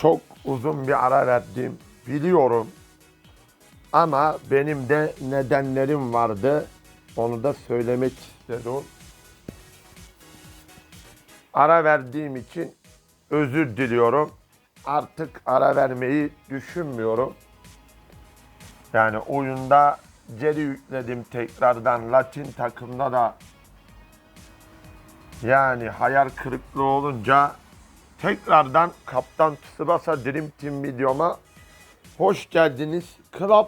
Çok uzun bir ara verdim biliyorum. Ama benim de nedenlerim vardı. Onu da söylemek istedim. Ara verdiğim için özür diliyorum. Artık ara vermeyi düşünmüyorum. Yani oyunda geri yükledim tekrardan. Latin takımda da yani hayal kırıklığı olunca tekrardan Kaptan Tsubasa Dream Team videoma hoş geldiniz. Club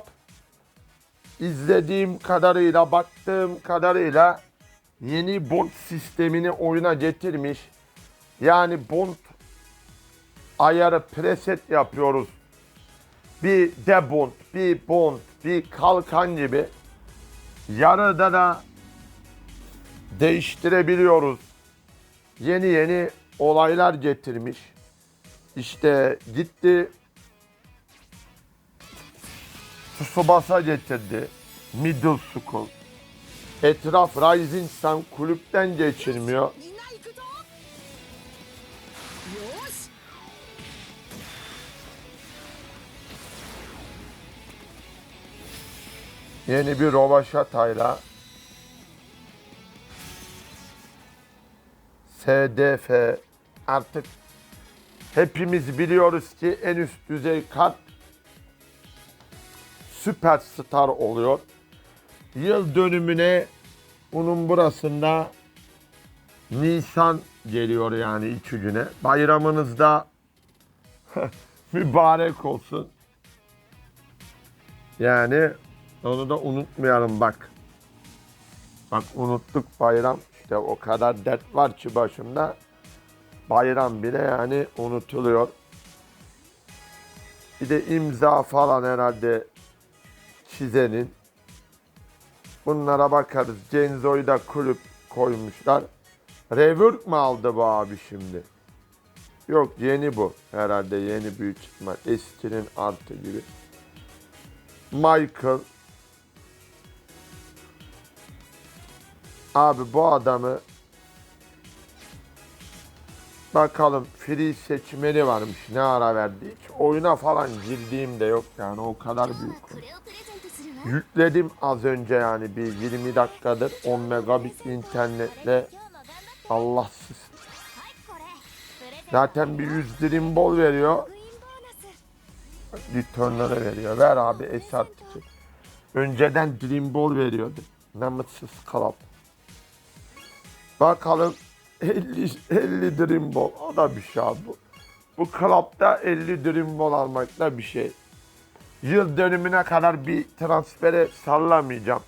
izlediğim kadarıyla, baktığım kadarıyla yeni bond sistemini oyuna getirmiş. Yani bond ayarı preset yapıyoruz. Bir debond, bir bond, bir kalkan gibi. Yarıda da değiştirebiliyoruz. Yeni yeni olaylar getirmiş. İşte gitti Tsubasa getirdi. Middle School. Etraf Rising Sun kulüpten geçirmiyor. Yeni bir rovaşatayla SDF artık hepimiz biliyoruz ki en üst düzey kart süperstar oluyor. Yıl dönümüne bunun burasında Nisan geliyor yani iki güne. Bayramınızda mübarek olsun. Yani onu da unutmayalım bak. Bak unuttuk bayram. İşte o kadar dert var ki başımda. Bayram bile yani unutuluyor. Bir de imza falan herhalde çizenin. Bunlara bakarız. Cenzo'yu da kulüp koymuşlar. Rework mı aldı bu abi şimdi? Yok yeni bu. Herhalde yeni büyük ihtimal. Eskinin artı gibi. Michael. Abi bu adamı Bakalım free seçmeli varmış ne ara verdik. Oyuna falan girdiğim de yok yani o kadar büyük. Yükledim az önce yani bir 20 dakikadır 10 megabit internetle Allahsız. Zaten bir 100 dilim bol veriyor. Return'ları veriyor. Ver abi SRT'yi. Önceden Dream Ball veriyordu. Namıtsız kalap. Bakalım 50, 50 dream ball. O da bir şey abi. Bu, bu club'da 50 dream ball almak da bir şey. Yıl dönümüne kadar bir transfere sallamayacağım.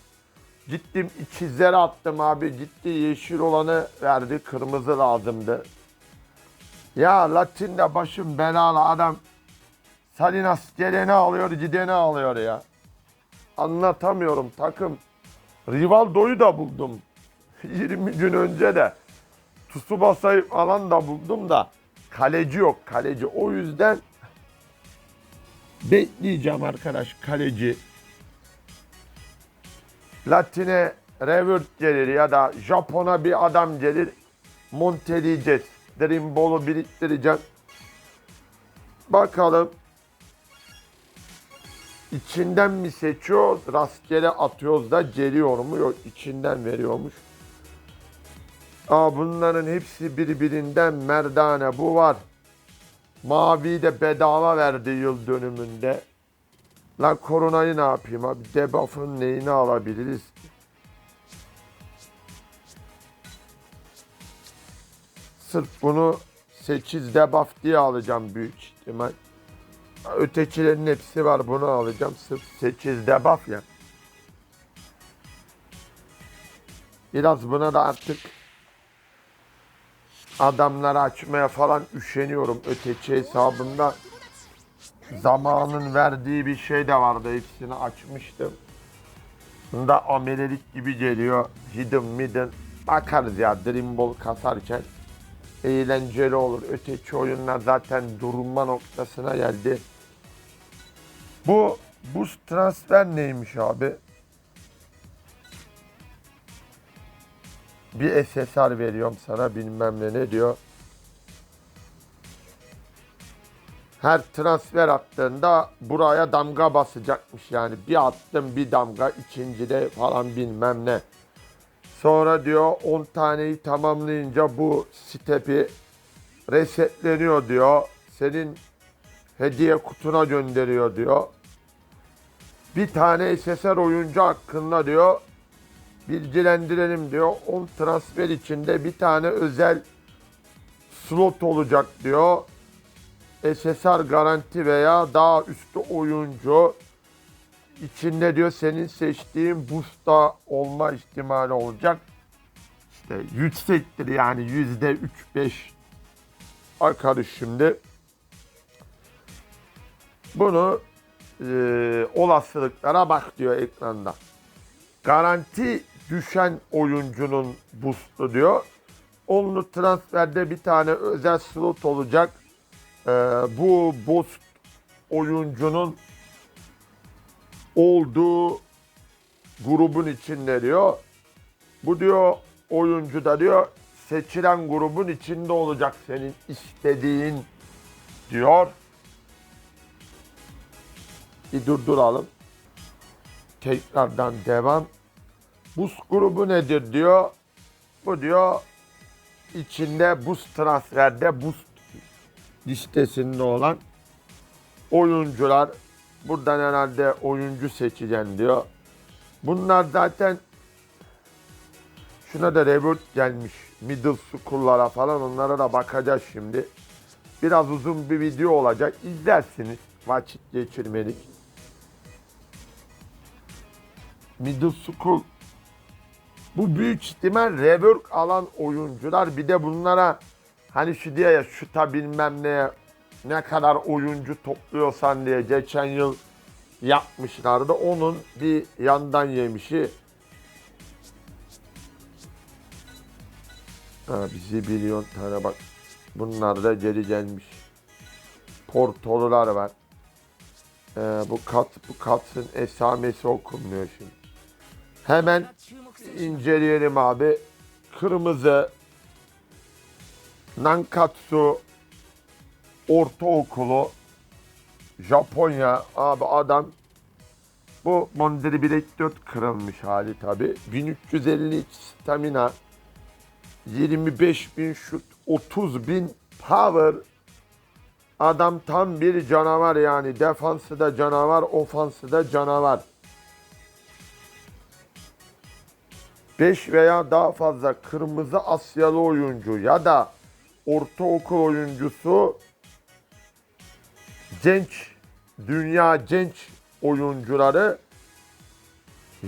Gittim ikizlere attım abi. Gitti yeşil olanı verdi. Kırmızı lazımdı. Ya Latin'de başım belalı adam Salinas geleni alıyor gideni alıyor ya. Anlatamıyorum takım. Rivaldo'yu da buldum. 20 gün önce de. Tsubasa'yı falan da buldum da. Kaleci yok kaleci. O yüzden bekleyeceğim arkadaş kaleci. Latine revert gelir ya da Japon'a bir adam gelir. Monteleyeceğiz. Dream Ball'u biriktireceğim. Bakalım İçinden mi seçiyoruz, rastgele atıyoruz da geliyor mu? Yok, içinden veriyormuş. Aa, bunların hepsi birbirinden merdane. Bu var. Mavi de bedava verdi yıl dönümünde. Lan koronayı ne yapayım abi? Debuff'ın neyini alabiliriz? Sırf bunu 8 debuff diye alacağım büyük ihtimal. Ötekilerin hepsi var. Bunu alacağım. Sırf 8 debuff ya. Biraz buna da artık adamları açmaya falan üşeniyorum. Öteki hesabımda zamanın verdiği bir şey de vardı. Hepsini açmıştım. Bunda amelelik gibi geliyor. Hidden midden. Bakarız ya Dream Ball kasarken. Eğlenceli olur. Öteki oyunlar zaten durma noktasına geldi. Bu boost transfer neymiş abi? Bir SSR veriyorum sana bilmem ne ne diyor. her transfer attığında buraya damga basacakmış yani. Bir attım bir damga ikincide falan bilmem ne. Sonra diyor 10 taneyi tamamlayınca bu stepi resetleniyor diyor. Senin hediye kutuna gönderiyor diyor. Bir tane SSR oyuncu hakkında diyor bilgilendirelim diyor. 10 transfer içinde bir tane özel slot olacak diyor. SSR garanti veya daha üstü oyuncu içinde diyor senin seçtiğin boost'ta olma ihtimali olacak. İşte yüksektir yani yüzde 3-5 akarış şimdi. Bunu e, olasılıklara bak diyor ekranda. Garanti düşen oyuncunun boost'u diyor. Onlu transferde bir tane özel slot olacak. Ee, bu boost oyuncunun olduğu grubun içinde diyor. Bu diyor oyuncu da diyor seçilen grubun içinde olacak senin istediğin diyor. Bir durduralım. Tekrardan devam. Boost grubu nedir diyor. Bu diyor içinde boost transferde boost listesinde olan oyuncular. Buradan herhalde oyuncu seçeceğim diyor. Bunlar zaten şuna da revert gelmiş. Middle school'lara falan onlara da bakacağız şimdi. Biraz uzun bir video olacak. İzlersiniz. Vakit geçirmelik. Middle school bu büyük ihtimal rework alan oyuncular bir de bunlara hani şu diye ya şuta bilmem ne ne kadar oyuncu topluyorsan diye geçen yıl yapmışlardı. Onun bir yandan yemişi. Ha, bizi milyon tane bak. Bunlar da geri gelmiş. Portolular var. Ee, bu kat bu katın esamesi okunmuyor şimdi. Hemen inceleyelim abi. Kırmızı Nankatsu Ortaokulu Japonya abi adam bu Mondri bilek 4 kırılmış hali tabi. 1350 stamina 25 bin şut 30 bin power adam tam bir canavar yani defansı da canavar ofansı da canavar 5 veya daha fazla kırmızı Asyalı oyuncu ya da ortaokul oyuncusu genç dünya genç oyuncuları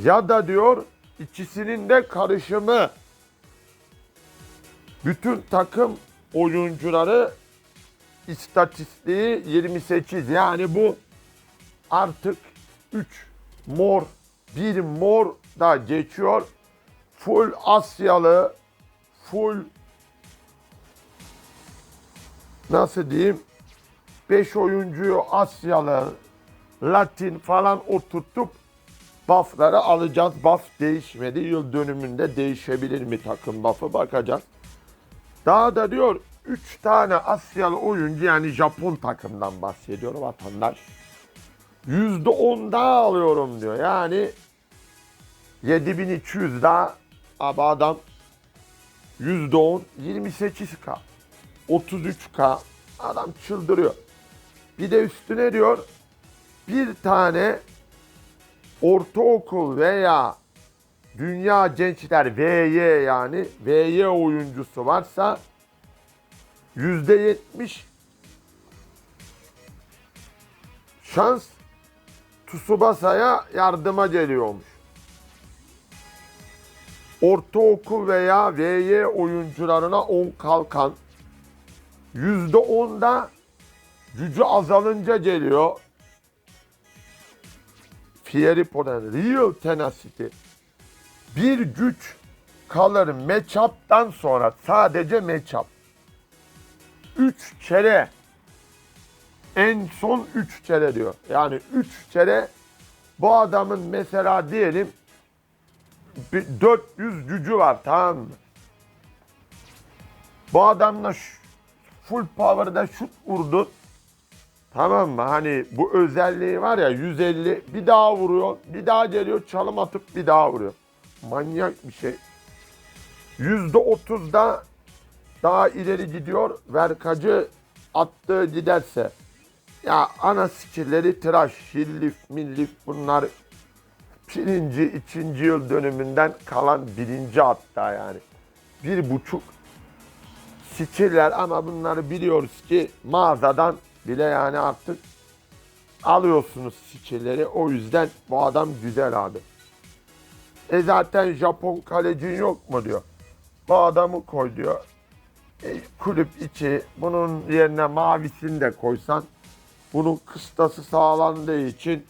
ya da diyor ikisinin de karışımı. Bütün takım oyuncuları istatistiği 28 yani bu artık 3 mor bir mor da geçiyor full Asyalı full nasıl diyeyim 5 oyuncuyu Asyalı, Latin falan oturtup buff'ları alacağız. Buff değişmedi. Yıl dönümünde değişebilir mi takım buff'ı bakacağız. Daha da diyor 3 tane Asyalı oyuncu yani Japon takımdan bahsediyor vatandaş. %10 daha alıyorum diyor. Yani 7200 daha abi adam %10 28k 33k adam çıldırıyor. Bir de üstüne diyor bir tane ortaokul veya dünya gençler VY yani VY oyuncusu varsa yüzde yetmiş şans Tsubasa'ya yardıma geliyormuş. Ortaokul veya VY oyuncularına 10 kalkan yüzde onda gücü azalınca geliyor. Fieri Poden, Real Tenacity. Bir güç kalır matchup'tan sonra sadece matchup. 3 kere en son 3 kere diyor. Yani 3 kere bu adamın mesela diyelim 400 gücü var tamam mı? Bu adamla full power'da şut vurdu. Tamam mı? Hani bu özelliği var ya 150 bir daha vuruyor, bir daha geliyor çalım atıp bir daha vuruyor. Manyak bir şey. %30'da daha ileri gidiyor. Verkacı attığı giderse. Ya ana skillleri tıraş, hillif, millif bunlar birinci, ikinci yıl dönümünden kalan birinci hatta yani. Bir buçuk skiller ama bunları biliyoruz ki mağazadan bile yani artık alıyorsunuz skilleri. O yüzden bu adam güzel abi. E zaten Japon kalecin yok mu diyor. Bu adamı koy diyor. E, kulüp içi bunun yerine mavisini de koysan bunun kıstası sağlandığı için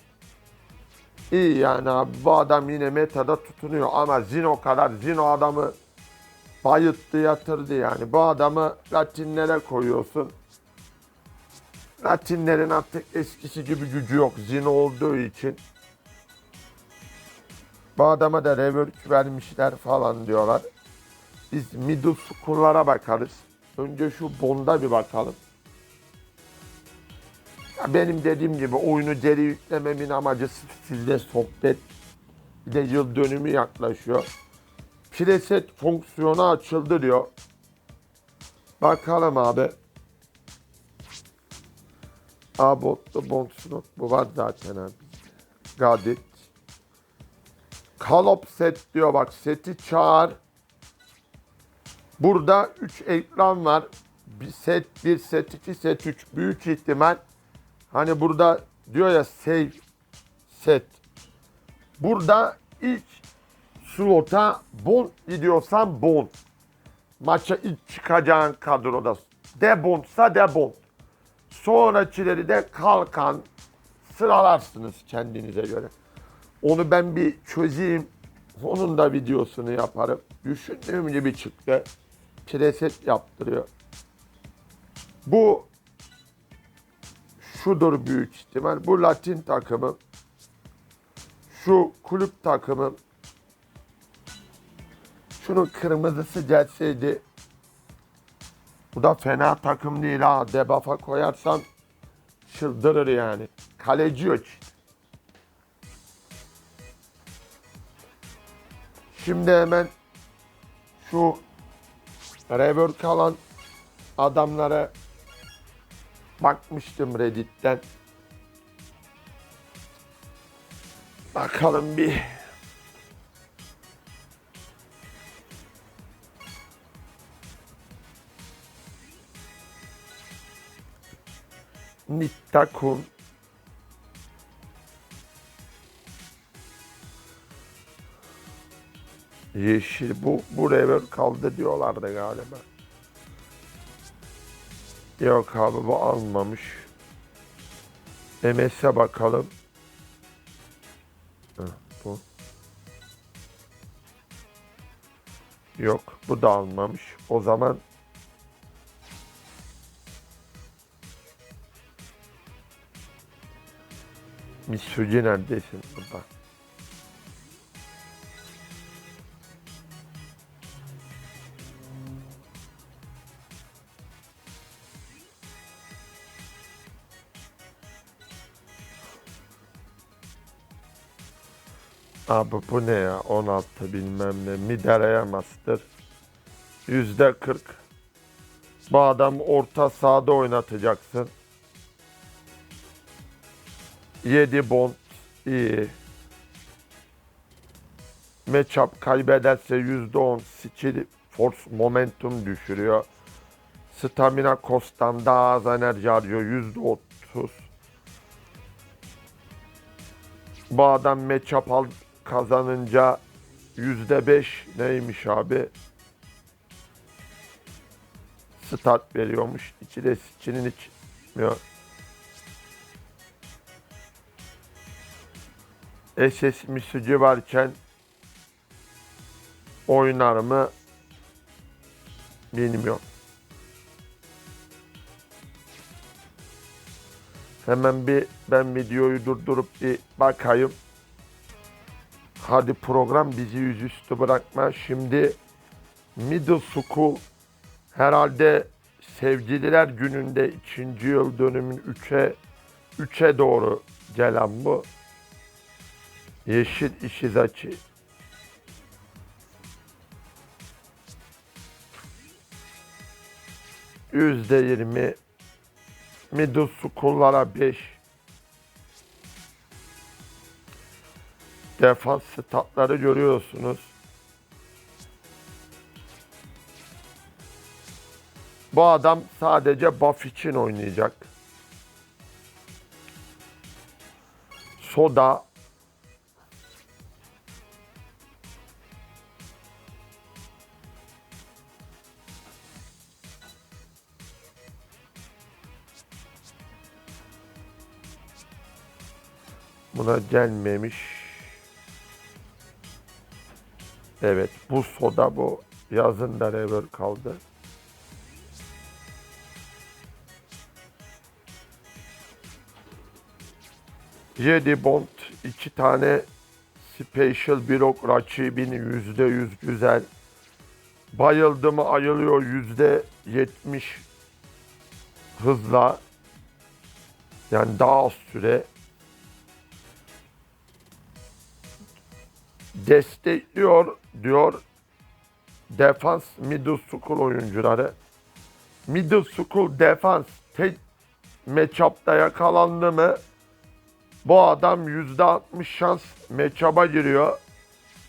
iyi yani abi. Bu adam yine metada tutunuyor ama Zino kadar Zino adamı bayıttı yatırdı yani. Bu adamı Latinlere koyuyorsun. Latinlerin artık eskisi gibi gücü yok Zino olduğu için. Bu adama da rework vermişler falan diyorlar. Biz middle school'lara bakarız. Önce şu Bond'a bir bakalım. Benim dediğim gibi oyunu deri yüklememin amacı sizle sohbet. Bir de yıl dönümü yaklaşıyor. Preset fonksiyonu açıldı diyor. Bakalım abi. Abotlu Bondsnot bu var zaten abi. Gadget. Kalop set diyor bak seti çağır. Burada 3 ekran var. Bir set 1, set 2, set 3. Büyük ihtimal hani burada diyor ya save set. Burada ilk slota Bond gidiyorsan Bond. Maça ilk çıkacağın kadroda. De Bond'sa De Bond. Sonrakileri de kalkan sıralarsınız kendinize göre. Onu ben bir çözeyim. Onun da videosunu yaparım. Düşündüğüm gibi çıktı. Preset yaptırıyor. Bu şudur büyük ihtimal. Bu Latin takımı. Şu kulüp takımı. Şunun kırmızısı gelseydi. Bu da fena takım değil ha. Debafa koyarsan çıldırır yani. Kaleci yok. Şimdi hemen şu rework alan adamlara bakmıştım Reddit'ten. Bakalım bir. Nittakun. Yeşil bu bu rever kaldı diyorlardı galiba. Yok abi bu almamış. MS'e bakalım. Heh, bu. Yok bu da almamış. O zaman Mitsugi neredesin burada? Abi bu ne ya? 16 bilmem ne. Midereya Master. Yüzde 40. Bu adam orta sahada oynatacaksın. 7 bond iyi. Matchup kaybederse %10 skill force momentum düşürüyor. Stamina cost'tan daha az enerji harcıyor %30. Bu adam matchup kazanınca %5 neymiş abi? Stat veriyormuş. İçi de skill'in içmiyor. SS misucu varken oynar mı bilmiyorum. Hemen bir ben videoyu durdurup bir bakayım. Hadi program bizi yüzüstü bırakma. Şimdi Middle School herhalde Sevgililer Günü'nde ikinci yıl dönümün 3'e 3'e doğru gelen bu. Yeşil. Yüzde yirmi. Middle School'lara 5. Defans statları görüyorsunuz. Bu adam sadece buff için oynayacak. Soda Buna gelmemiş. Evet bu soda bu. Yazın rever kaldı. Yedi Bond iki tane Special Block rakibin yüzde yüz güzel. Bayıldı mı ayılıyor yüzde yetmiş hızla. Yani daha az süre. Destekliyor diyor defans middle school oyuncuları. Middle school defans tek matchup'ta yakalandı mı bu adam %60 şans matchup'a giriyor.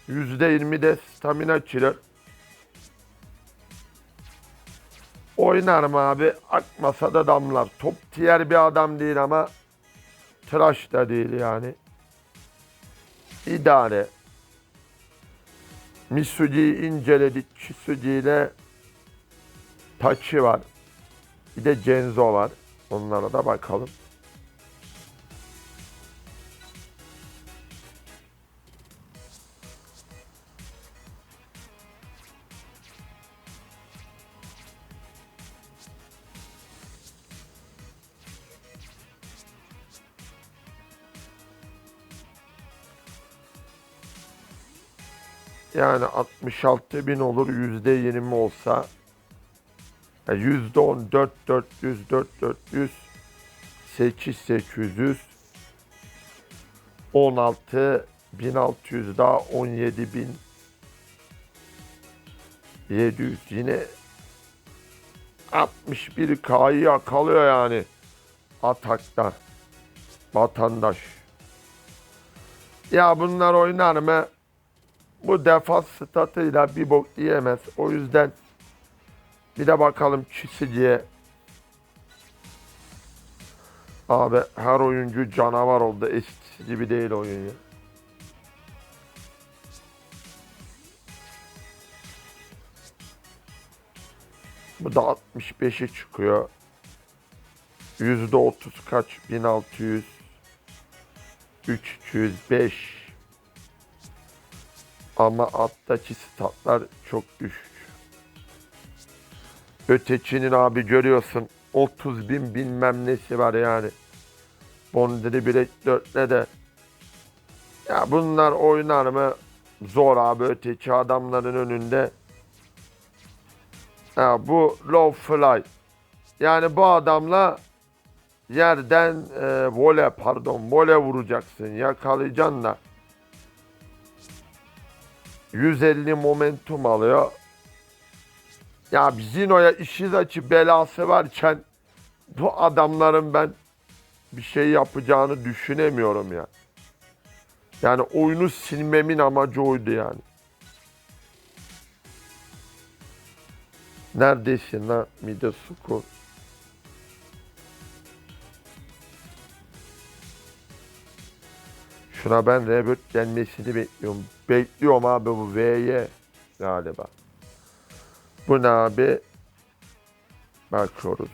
%20 de stamina killer. Oynarım abi. Akmasa da damlar. Top tier bir adam değil ama tıraş da değil yani. İdare. Misugi'yi inceledik. Chisugi ile Tachi var. Bir de Genzo var. Onlara da bakalım. Yani 66 bin olur yüzde 20 olsa yani yüzde 10 4 400 4 400 8 800 16 1600 daha 17 bin 700 yine 61 K'yı yakalıyor yani atakta vatandaş. Ya bunlar oynar mı? Bu defans statıyla bir bok yiyemez. O yüzden bir de bakalım Çisici'ye. Abi her oyuncu canavar oldu. Eskisi gibi değil oyun ya. Bu da 65'e çıkıyor. Yüzde 30 kaç? 1600 305 ama alttaki statlar çok düşük. Ötekinin abi görüyorsun 30 bin bilmem nesi var yani. Bondiri Black 4'le de. Ya bunlar oynar mı? Zor abi öteki adamların önünde. Ya bu low fly. Yani bu adamla yerden e, vole pardon vole vuracaksın. Yakalayacaksın da. 150 momentum alıyor. Ya Zino'ya işiz açı belası varken bu adamların ben bir şey yapacağını düşünemiyorum ya. Yani oyunu silmemin amacı oydu yani. Neredesin lan Mide? Şuna ben reboot gelmesini bekliyorum. Bekliyorum abi bu V'ye galiba. Bu ne abi? Bakıyoruz.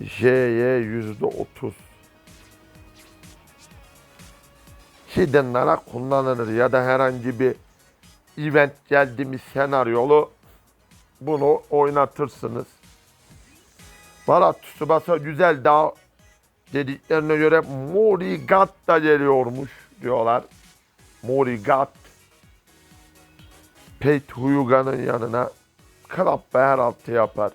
J'ye yüzde otuz. Hidden'lara kullanılır ya da herhangi bir event geldi mi senaryolu bunu oynatırsınız. Valla Tsubasa güzel daha dediklerine göre Morigat da geliyormuş diyorlar. Morigat. Pete Huyuga'nın yanına Klopp altı yapar.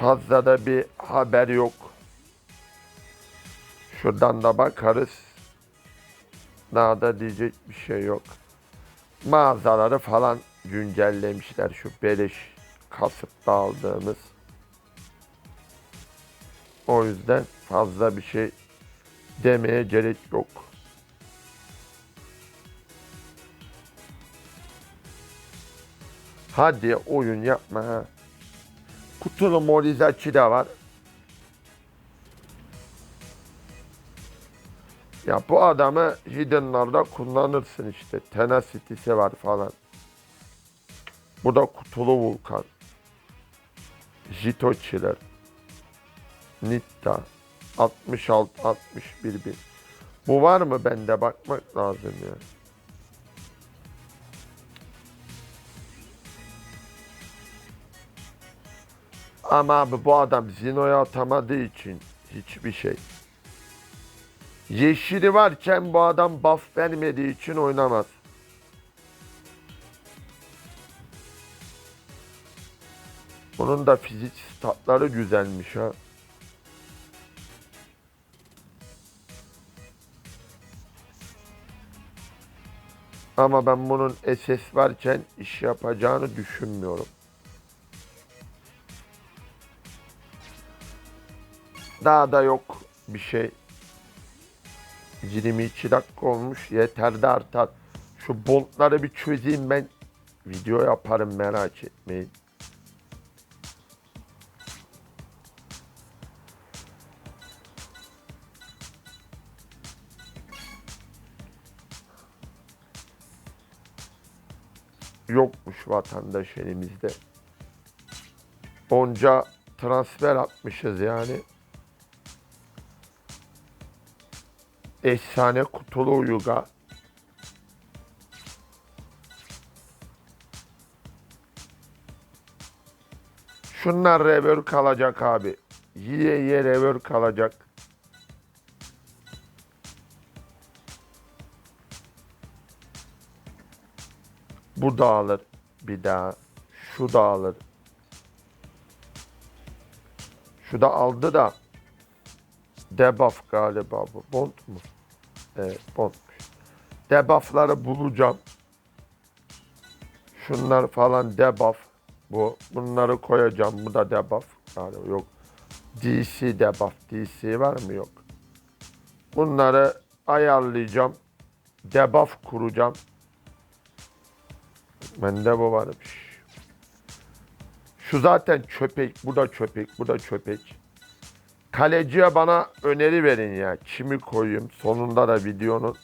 Fazla da bir haber yok. Şuradan da bakarız. Daha da diyecek bir şey yok. Mağazaları falan güncellemişler şu beleş kasıpta aldığımız. O yüzden fazla bir şey demeye gerek yok. Hadi oyun yapma ha. Kutulu Morizachi de var. Ya bu adamı Hidden'larda kullanırsın işte. Tenacity'si var falan. Bu da kutulu vulkan. Jitochi'ler. Nitta. 66 61 bin. Bu var mı bende bakmak lazım ya. Ama abi bu adam Zino'ya atamadığı için hiçbir şey. Yeşili varken bu adam buff vermediği için oynamaz. Bunun da fizik statları güzelmiş ha. Ama ben bunun SS varken iş yapacağını düşünmüyorum. Daha da yok bir şey. 22 dakika olmuş. Yeter de artar. Şu bontları bir çözeyim ben. Video yaparım merak etmeyin. Yokmuş vatandaş elimizde. Onca transfer atmışız yani. Efsane kutulu uyuga. Şunlar rever kalacak abi. Yiye yiye rever kalacak. Bu dağılır bir daha. Şu dağılır. Şu da aldı da debuff galiba bu. Bond mu? Evet bondmuş. Debuffları bulacağım. Şunlar falan debuff. Bu. Bunları koyacağım. Bu da debuff. Yani yok. DC debuff. DC var mı? Yok. Bunları ayarlayacağım. Debuff kuracağım. Bende bu varmış. Şu zaten köpek. Bu da köpek. Bu da köpek. Kaleciye bana öneri verin ya. Kimi koyayım? Sonunda da videonun.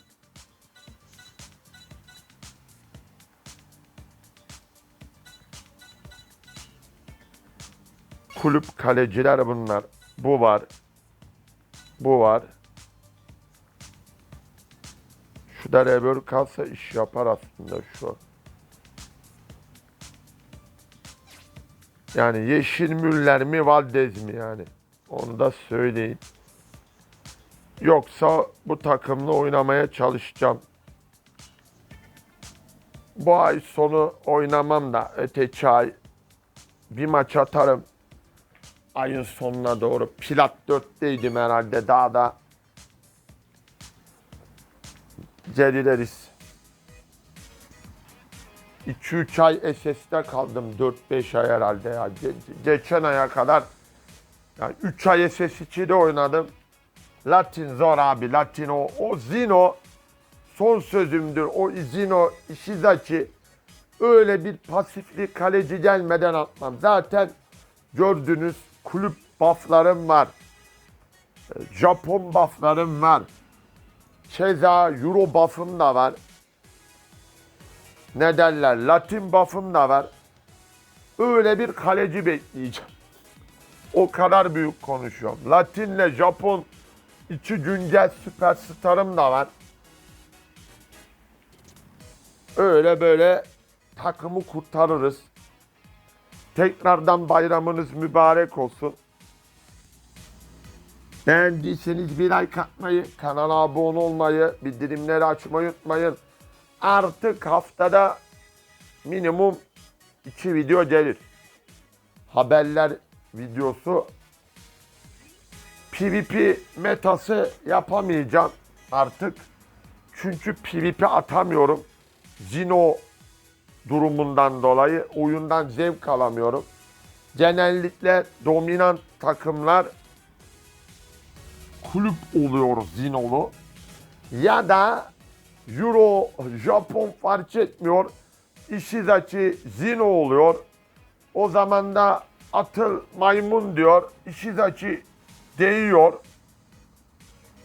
Kulüp kaleciler bunlar. Bu var. Bu var. Şu da revör kalsa iş yapar aslında şu. Yani Yeşil Müller mi Valdez mi yani? Onu da söyleyin. Yoksa bu takımla oynamaya çalışacağım. Bu ay sonu oynamam da öteki ay bir maç atarım. Ayın sonuna doğru. Plat 4'teydim herhalde daha da gerileriz. 2-3 ay SS'de kaldım. 4-5 ay herhalde ya. Ge- geçen aya kadar yani 3 ay SS2'de oynadım. Latin zor abi. Latin o. O Zino son sözümdür. O Zino Ishizaki öyle bir pasifli kaleci gelmeden atmam. Zaten gördünüz kulüp bufflarım var. E, Japon bufflarım var. Keza Euro buff'ım da var. Ne derler? Latin buff'ım da var. Öyle bir kaleci bekleyeceğim. O kadar büyük konuşuyorum. Latinle Japon iki güncel süperstarım da var. Öyle böyle takımı kurtarırız. Tekrardan bayramınız mübarek olsun. Beğendiyseniz bir like atmayı, kanala abone olmayı, bildirimleri açmayı unutmayın. Artık haftada minimum iki video gelir. Haberler videosu. PvP metası yapamayacağım artık. Çünkü PvP atamıyorum. Zino durumundan dolayı oyundan zevk alamıyorum. Genellikle dominant takımlar kulüp oluyor Zinolu. Ya da Euro, Japon fark etmiyor. Ishizachi Zino oluyor. O zaman da atıl maymun diyor. Ishizachi değiyor.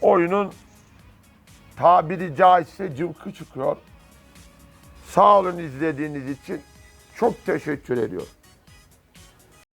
Oyunun tabiri caizse cıvkı çıkıyor. Sağ olun izlediğiniz için. Çok teşekkür ediyorum.